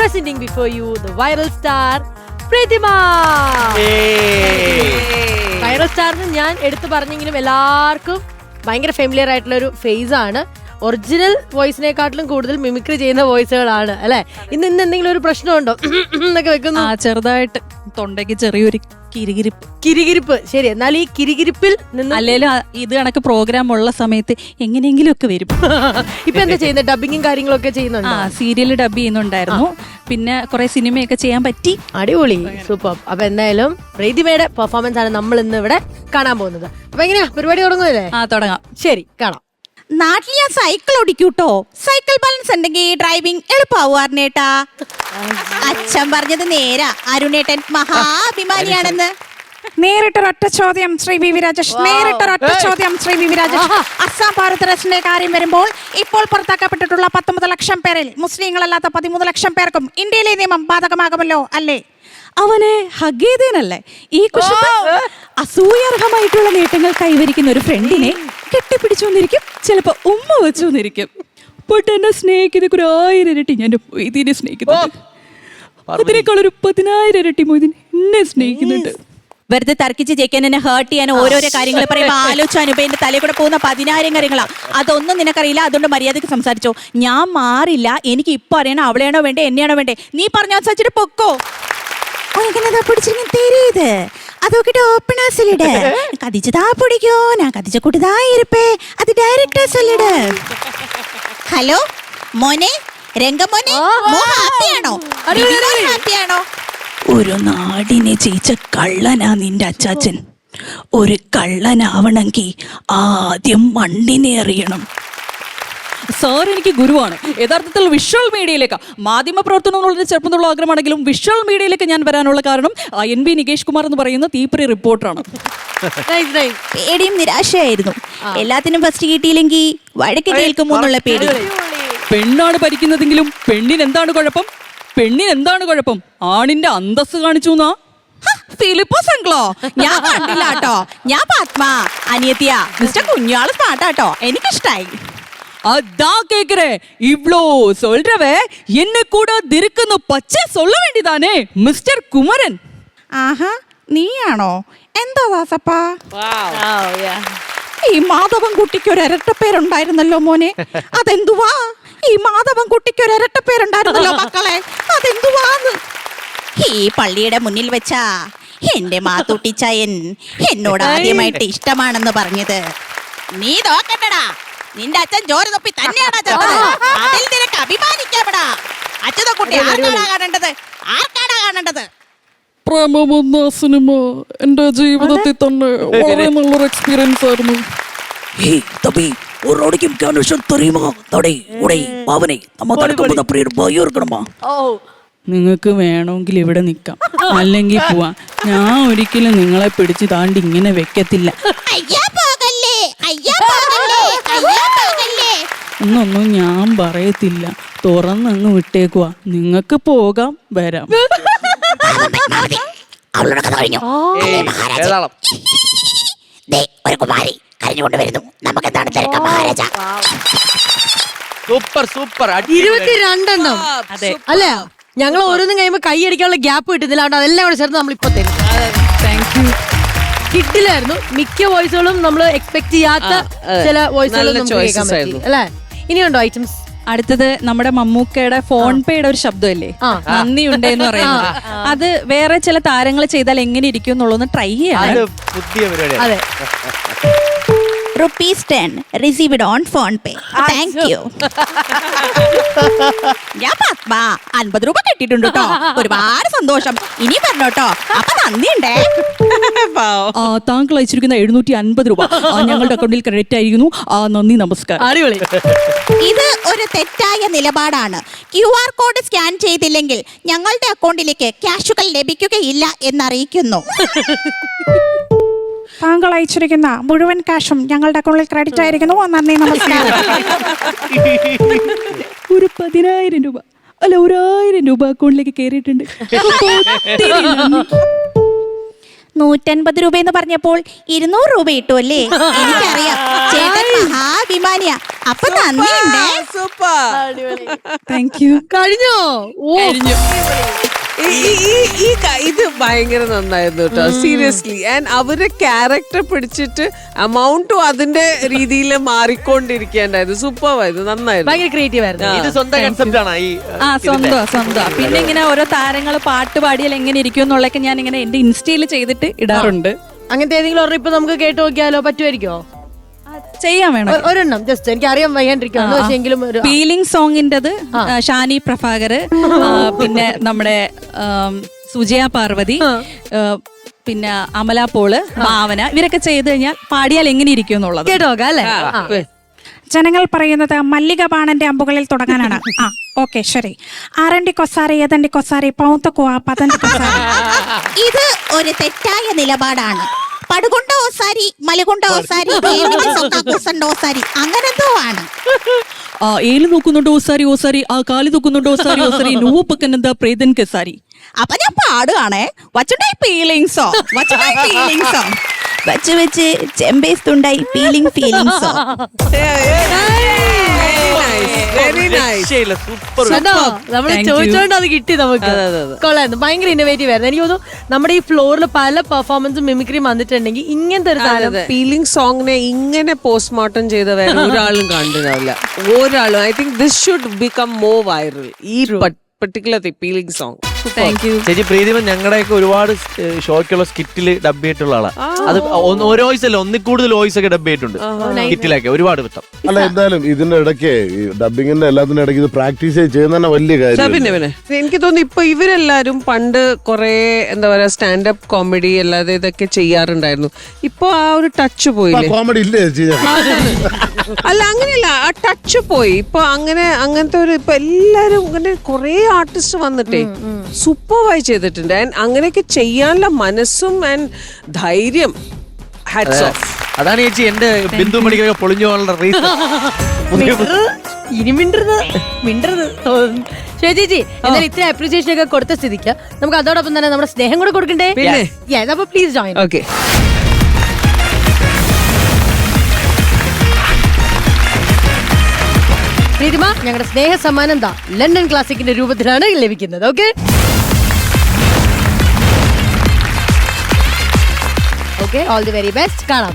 Presenting before you the viral star Prathima viral സ്റ്റാറിന് ഞാൻ എടുത്തു പറഞ്ഞെങ്കിലും എല്ലാവർക്കും ഭയങ്കര ഫെമിലിയർ ആയിട്ടുള്ള ഒരു ഫേസ് ആണ്. ഒറിജിനൽ വോയിസിനെക്കാട്ടിലും കൂടുതൽ മിമിക്രി ചെയ്യുന്ന വോയിസുകളാണ് അല്ലെ? ഇന്ന് ഇന്ന് എന്തെങ്കിലും ഒരു പ്രശ്നമുണ്ടോ? എന്നൊക്കെ വെക്കുന്നു. ആ ചെറുതായിട്ട് തൊണ്ടയ്ക്ക് ചെറിയൊരു കിരികിരിപ്പ്. കിരികിരിപ്പ്. ശരി എന്നാൽ ഈ കിരികിരിപ്പിൽ നിന്ന് അല്ലെങ്കിൽ ആ ഇത് കണക്ക് പ്രോഗ്രാം ഉള്ള സമയത്ത് എങ്ങനെയെങ്കിലും ഒക്കെ വരും. ഇപ്പൊ എന്താ ചെയ്യുന്നത് ഡബിങ്ങും കാര്യങ്ങളൊക്കെ ആ ചെയ്യുന്നുണ്ട് സീരിയൽ ഡബ് ചെയ്യുന്നുണ്ടായിരുന്നു പിന്നെ കുറെ സിനിമയൊക്കെ ചെയ്യാൻ പറ്റി. അടിപൊളി. സൂപ്പർ. അപ്പൊ എന്തായാലും പ്രീതിമയുടെ പെർഫോമൻസ് ആണ് നമ്മൾ ഇന്ന് ഇവിടെ കാണാൻ പോകുന്നത്. അപ്പൊ എങ്ങനെയാ? പരിപാടി തുടങ്ങുന്നില്ലേ ആ തുടങ്ങാം. ശരി കാണാം. നാട്ടിൽ ഞാൻ സൈക്കിൾ ഓടിക്കൂട്ടോ? സൈക്കിൾ ബാലൻസ് ഉണ്ടെങ്കിൽ ഡ്രൈവിംഗ് എളുപ്പമാവുന്നേട്ടാ അച്ഛൻ പറഞ്ഞത് നേരാ. അരുണേട്ടൻ മഹാഭിമാനിയാണെന്ന്. നേരിട്ടൊരൊറ്റ ചോദ്യം ശ്രീ വി വി രാജേഷ്. നേരിട്ടൊരൊറ്റ ചോദ്യം ശ്രീ വി വി രാജേഷ്. അസ്സാം ഭാരത് റേഷന്റെ കാര്യം വരുമ്പോൾ ഇപ്പോൾ പുറത്താക്കപ്പെട്ടിട്ടുള്ള പത്തൊമ്പത് ലക്ഷം പേരിൽ മുസ്ലിങ്ങളല്ലാത്ത പതിമൂന്ന് ലക്ഷം പേർക്കും ഇന്ത്യയിലെ നിയമം ബാധകമാകുമല്ലോ അല്ലേ? അവനെ ഹഗ് ചെയ്തേനല്ലേ ഈ കുശുമ്പ് അസൂയാർഹമായിട്ടുള്ള നേട്ടങ്ങൾ കൈവരിക്കുന്ന ഒരു ഫ്രണ്ടിനെ കെട്ടിപ്പിടിച്ചു വന്നിരിക്കും ചിലപ്പോ ഉമ്മ വെച്ചു വന്നിരിക്കും ബട്ട് എന്നെ സ്നേഹിക്കുന്ന ഒരു ആയിരം ഇരട്ടി ഞാൻ ഇതിനെ മൊയ്തീനെ സ്നേഹിക്കുന്നുണ്ട്. അതിനേക്കാൾ ഒരു പതിനായിരം ഇരട്ടി മൊയ്തീൻ എന്നെ സ്നേഹിക്കുന്നുണ്ട്. വെറുതെ തർക്കിച്ച് ജയിക്കാൻ എന്നെ ഹേർട്ട് ചെയ്യാൻ ഓരോരോ കാര്യങ്ങൾ പറയുമ്പോൾ ആലോചിച്ച ഇപ്പൊ എന്റെ തലയിൽ കൂടെ പോകുന്ന പതിനായിരം കാര്യങ്ങളാണ് അതൊന്നും നിനക്കറിയില്ല അതുകൊണ്ട് മര്യാദയ്ക്ക് സംസാരിച്ചോ. ഞാൻ മാറില്ല എനിക്ക് ഇപ്പൊ അറിയണം അവളെയാണോ വേണ്ടേ എന്നെയാണോ വേണ്ടേ. നീ പറഞ്ഞു സച്ചിട്ട് പൊക്കോ. ഹലോ? മോനെ? രംഗമോനെ? ഹാപ്പിയാണോ ഹാപ്പിയാണോ ഒരു നാടിനെ ജയിച്ച കള്ളനാ നിന്റെ അച്ചാച്ചൻ. ഒരു കള്ളനാവണമെങ്കിൽ ആദ്യം മണ്ണിനെ അറിയണം. സാർ എനിക്ക് ഗുരുവാണ്. യഥാർത്ഥത്തിൽ വിഷ്വൽ മീഡിയയിലേക്ക് മാധ്യമ പ്രവർത്തനം എന്നുള്ളത് ചെറുപ്പം തൊള്ള ആഗ്രഹമാണെങ്കിലും വിഷ്വൽ മീഡിയയിലേക്ക് ഞാൻ വരാനുള്ള കാരണം എൻ ബി നികേഷ് കുമാർ എന്ന് പറയുന്ന തീപ്രി റിപ്പോർട്ടറാണ്. Nice, nice. പേടിയും നിരാശയായിരുന്നു. എല്ലാത്തിനും ഫസ്റ്റ് കിട്ടിയില്ലെങ്കിൽ വഴക്ക് കേൾക്കുമോ എന്നുള്ള പേടി. പെണ്ണാണ് ഭരിക്കുന്നതെങ്കിലും പെണ്ണിന് എന്താണ് കുഴപ്പം? പെണ്ണിന് എന്താണ് കുഴപ്പം ആണിന്റെ അന്തസ് കാണിച്ചു എന്നാ ഹ, ഫിലിപ്പോസ് അങ്കിളോ ഞാൻ കണ്ടില്ല കേട്ടോ ഞാൻ പത്മ അനിയത്തിയ മിസ്റ്റർ കുഞ്ഞാള് സ്മാർട്ടാട്ടോ എനിക്കിഷ്ടായി அதான் கேக்குறேன் இவ்ளோ சொல்றவ என்ன கூட திருக்குன்னு பச்சை சொல்ல வேண்டியதானே மிஸ்டர் குமரன் ആഹാ നീയാണോ എന്താ ദാസപ്പാ ഈ മാധവൻ കുട്ടിക്ക് ഒരു ഇരട്ടപ്പേരുണ്ടായിരുന്നല്ലോ മോനെ അതെന്തുവാ ഈ മാധവൻ കുട്ടിക്ക് ഒരു ഇരട്ടപ്പേരുണ്ടായിരുന്നല്ലോ മക്കളെ. അതെന്തുവാന്ന്? ഈ പള്ളിയുടെ മുന്നിൽ വെച്ചാ എന്റെ മാത്തൂട്ടിച്ചായൻ എന്നോട് ആദ്യമായിട്ട് ഇഷ്ടമാണെന്ന് പറഞ്ഞത്. നീ നോക്കണ്ടടാ നിന്റെ അച്ഛൻ ജോര തൊപ്പി തന്നെയാണ് ചേട്ടത് അതിൽ കുട്ടി ആർക്കാടാ കാണേണ്ടത്? ആർക്കാടാ കാണേണ്ടത്? പ്രേമം എന്ന സിനിമ എന്റെ ജീവിതത്തിൽ തന്നെ വളരെ നല്ലൊരു എക്സ്പീരിയൻസ് ആയിരുന്നു. ஒரு நொடிக்கு முக்கிய விஷயம் தெரியுமா தடை உடை பாவனை நம்ம தடுக்கும்போது அப்படி ஒரு பயம் இருக்கணுமா ഓ നിങ്ങൾക്ക് വേണമെങ്കിൽ ഇവിടെ നിൽക്കാം അല്ലെങ്കിൽ പോവാം ഞാൻ ഒരിക്കലും നിങ്ങളെ പിടിച്ച് താണ്ടി ഇങ്ങനെ വെക്കത്തില്ല അയ്യാ പോകല്ലേ അയ്യാ പോകല്ലേ അയ്യാ പോകല്ലേ എന്നൊന്നും ഞാൻ പറയത്തില്ല തുറന്നങ്ങ് വിട്ടേക്കുവാ നിങ്ങൾക്ക് പോകാം വരാം അവളുടെ കഥ കഴിഞ്ഞു അല്ലേ മഹാരാജ ഏതാളം ദേ ഒരു കുമാരി കരഞ്ഞുകൊണ്ട് വരുന്നു. നമുക്ക് എന്താണ് തിരക്കം മഹാരാജ? Super super. ഇരുപത്തിരണ്ടെണ്ണം. അതെ. അല്ലേ? ഞങ്ങൾ ഓരോന്നും കഴിയുമ്പോ കൈയടിക്കാനുള്ള ഗ്യാപ്പ് കിട്ടുന്നില്ല. അതുകൊണ്ട് അതെല്ലാം കൂടെ ചേർന്ന് നമ്മൾ ഇപ്പോൾ തരും. താങ്ക് യു കിട്ടില്ലായിരുന്നു. മിക്ക വോയിസുകളും നമ്മൾ എക്സ്പെക്ട് ചെയ്യാത്ത ചില വോയിസുകളും അല്ലേ? ഇനിയുണ്ടോ ഐറ്റംസ് അടുത്തത് നമ്മുടെ മമ്മൂക്കയുടെ ഫോൺ പേയുടെ ഒരു ശബ്ദമല്ലേ. നന്ദിയുണ്ട് എന്ന് പറയുന്നത്. അത് വേറെ ചില താരങ്ങൾ ചെയ്താൽ എങ്ങനെ ഇരിക്കും എന്നുള്ളത് ട്രൈ അത്. Rupees ten received on PhonePe thank you ഞാൻ പത്മ അൻപത് രൂപ കിട്ടിയിട്ടുണ്ട് കേട്ടോ ഒരുപാട് സന്തോഷം. ഇനി പറഞ്ഞോട്ടോ അപ്പൊ നന്ദിയുണ്ടേ. ആ, താങ്കൾ അയച്ചിരിക്കുന്ന എഴുന്നൂറ്റി അൻപത് രൂപ. ആ, ഞങ്ങളുടെ അക്കൗണ്ടിൽ ക്രെഡിറ്റ് ആയിരിക്കുന്നു. ആ നന്ദി നമസ്കാരം. അടിപൊളി. ഇത് ഒരു തെറ്റായ നിലപാടാണ്. ക്യു ആർ കോഡ് സ്കാൻ ചെയ്തില്ലെങ്കിൽ ഞങ്ങളുടെ അക്കൗണ്ടിലേക്ക് ക്യാഷുകൾ ലഭിക്കുകയില്ല എന്നറിയിക്കുന്നു. താങ്കൾ അയച്ചിരിക്കുന്ന മുഴുവൻ കാശും ഞങ്ങളുടെ അക്കൗണ്ടിൽ ക്രെഡിറ്റ് ആയിരിക്കുന്നു. നന്ദി നമസ്കാരം. ഒരു പതിനായിരം രൂപ അല്ല ഒരായിരം രൂപ അക്കൗണ്ടിലേക്ക് കയറിയിട്ടുണ്ട്. ഒത്തിരി നന്ദി. നൂറ്റൻപത് രൂപ എന്ന് പറഞ്ഞപ്പോൾ ഇരുന്നൂറ് രൂപ ഇട്ടു അല്ലേ? എനിക്കറിയാം. ചേട്ടൻ മഹാഭിമാനിയാ. അപ്പൊ നന്ദി സൂപ്പർ. താങ്ക് യു കഴിഞ്ഞോ? ഓ. ഈ- ഈ- ഈ- ഈ ക- ഇത് ഭയങ്കര നന്നായിരുന്നു കേട്ടോ സീരിയസ്ലി ആൻഡ് അവരെ ക്യാരക്ടർ പിടിച്ചിട്ട് അമൗണ്ടും അതിന്റെ രീതിയിൽ മാറിക്കൊണ്ടിരിക്കേണ്ടായിരുന്നു സൂപ്പർ ആയിരുന്നു. നന്നായിരുന്നു. ഭയങ്കര ക്രിയേറ്റീവ് ആയിരുന്നു. ഇത് സ്വന്തം കൺസെപ്റ്റ് ആണ് ഈ ആ സ്വന്തം സ്വന്തം. പിന്നെ ഇങ്ങനെ ഓരോ താരങ്ങൾ പാട്ട് പാടിയാൽ എങ്ങനെ ഇരിക്കും എന്നുള്ളതൊക്കെ ഞാൻ ഇങ്ങനെ എന്റെ ഇൻസ്റ്റയിൽ ചെയ്തിട്ട് ഇടാറുണ്ട്. അങ്ങനത്തെ ഏതെങ്കിലും ഒരെണ്ണം ഇപ്പൊ നമുക്ക് കേട്ട് നോക്കിയാലോ? പറ്റുമായിരിക്കോ? ചെയ്യാൻ വേണം. ഒരെണ്ണം. ജസ്റ്റ് എനിക്ക് അറിയാൻ വയ്യാണ്ടിരിക്കും ഫീലിംഗ് സോങ്ങിന്റെത് ഷാനി പ്രഭാകർ പിന്നെ നമ്മുടെ സുജയ പാർവതി പിന്നെ അമല പോൾ ഭാവന ഇവരൊക്കെ ചെയ്ത് കഴിഞ്ഞാൽ പാടിയാൽ എങ്ങനെ ഇരിക്കും എന്നുള്ളത്. കേട്ട് അല്ലേ? ജനങ്ങൾ പറയുന്നത് മല്ലിക ബാണന്റെ അമ്പുകളിൽ തുടങ്ങാനാണ്. ആ ഓക്കെ ശരി. ആരണ്ടി കൊസാരി ഏതണ്ടി കൊസാരി പൗത്തക്കുവ പതണ്ടി കൊസാരി ഇത് ഒരു തെറ്റായ നിലപാടാണ്. പടുകൊണ്ട ഓസാരി? മലകൊണ്ട ഓസാരി? ഓസാരി? അങ്ങനെന്തോ ആണ്. ആ ഏൽ നോക്കുന്നുണ്ടോ ഓസാരി? ഓസാരി ആ കാൽ നോക്കുന്നുണ്ടോ ഓസാരി? ഓസാരി നോപ്പക്കെന്നെന്താ പ്രേതൻ കെസാരി? അപ്പൊ ഞാൻ പാടുകയാണേ വച്ചുണ്ടായി ഫീലിങ്സോ വച്ചുണ്ടായി ഫീലിംഗ് സോ വച്ച് വെച്ച് ചെമ്പേസ്തുണ്ടായി ഫീലിംഗ് ഫീലിംഗ്. ചോദിച്ചോണ്ട് അത് കിട്ടി നമുക്ക്. കൊള്ളായിരുന്നു ഭയങ്കര ഇന്നോവേറ്റീവ് ആയിരുന്നു. എനിക്ക് തോന്നുന്നു നമ്മുടെ ഈ ഫ്ലോറിൽ പല പെർഫോമൻസും മിമിക്രിയും വന്നിട്ടുണ്ടെങ്കിൽ ഇങ്ങനത്തെ ഒരു സാധനം ഫീലിംഗ് സോങ്ങിനെ ഇങ്ങനെ പോസ്റ്റ്മോർട്ടം ചെയ്ത വേറെ ഒരാളും കണ്ടിട്ടില്ല. ഒരാളും. I think this should become more viral ഈ particular feeling song thank you ചേച്ചി പ്രീതിമൻ ഞങ്ങളുടെയൊക്കെ ഒരുപാട് ഷോയ്ക്കുള്ള സ്കിറ്റിൽ ഡബ് ചെയ്തിട്ടുള്ള ആളാണ് അത് ഓരോ വോയിസ് അല്ല ഒന്നിൽ കൂടുതൽ വോയിസ് ഒക്കെ ഡബ് ചെയ്തിട്ടുണ്ട്. സ്കിറ്റിലൊക്കെ ഒരുപാട് വട്ടം. അല്ല എന്തായാലും ഇതിന്റെ ഇടയ്ക്ക് ഈ ഡബിങ്ങിന്റെ എല്ലാത്തിന്റെ ഇടയ്ക്ക് ഇത് പ്രാക്ടീസ് ചെയ്യുന്ന തന്നെ വലിയ കാര്യം. പിന്നെ പിന്നെ. എനിക്ക് തോന്നുന്നു ഇപ്പൊ ഇവരെല്ലാരും പണ്ട് കുറെ എന്താ പറയാ സ്റ്റാൻഡപ്പ് കോമഡി അല്ലാതെ ഇതൊക്കെ ചെയ്യാറുണ്ടായിരുന്നു. ഇപ്പൊ ആ ഒരു ടച്ച് പോയി കോമഡി ഇല്ലേ അല്ല അങ്ങനെയല്ല ആ ടച്ച് പോയി. ഇപ്പൊ അങ്ങനെ അങ്ങനത്തെ ഒരു ഇപ്പൊ എല്ലാരും ഇങ്ങനെ കുറെ ആർട്ടിസ്റ്റ് വന്നിട്ടേ. സൂപ്പർവൈസ് ചെയ്തിട്ടുണ്ട്. ആൻഡ് അങ്ങനെയൊക്കെ ചെയ്യാനുള്ള മനസ്സും ആൻഡ് ധൈര്യം. ഹാറ്റ്സ് ഓഫ് അതാണ് ചേച്ചി എന്റെ ബിന്ദു മണിക്കൊക്കെ പൊളിഞ്ഞു പോകാനുള്ള റീസൺ ഇനി മിണ്ടരുത്. മിണ്ടരുത്. ശരി ചേച്ചി എന്നാൽ ഇത്ര അപ്രീസിയേഷൻ ഒക്കെ കൊടുത്ത സ്ഥിതിക്ക് നമുക്ക് അതോടൊപ്പം തന്നെ നമ്മുടെ സ്നേഹം കൂടെ കൊടുക്കണ്ടേ? അപ്പൊ പ്ലീസ് ജോയിൻ ഓക്കെ പ്രീതിമ ഞങ്ങളുടെ സ്നേഹ സമ്മാനം എന്താ ലണ്ടൻ ക്ലാസിക്കിന്റെ രൂപത്തിലാണ് ലഭിക്കുന്നത്. Okay okay all the very best കാണാം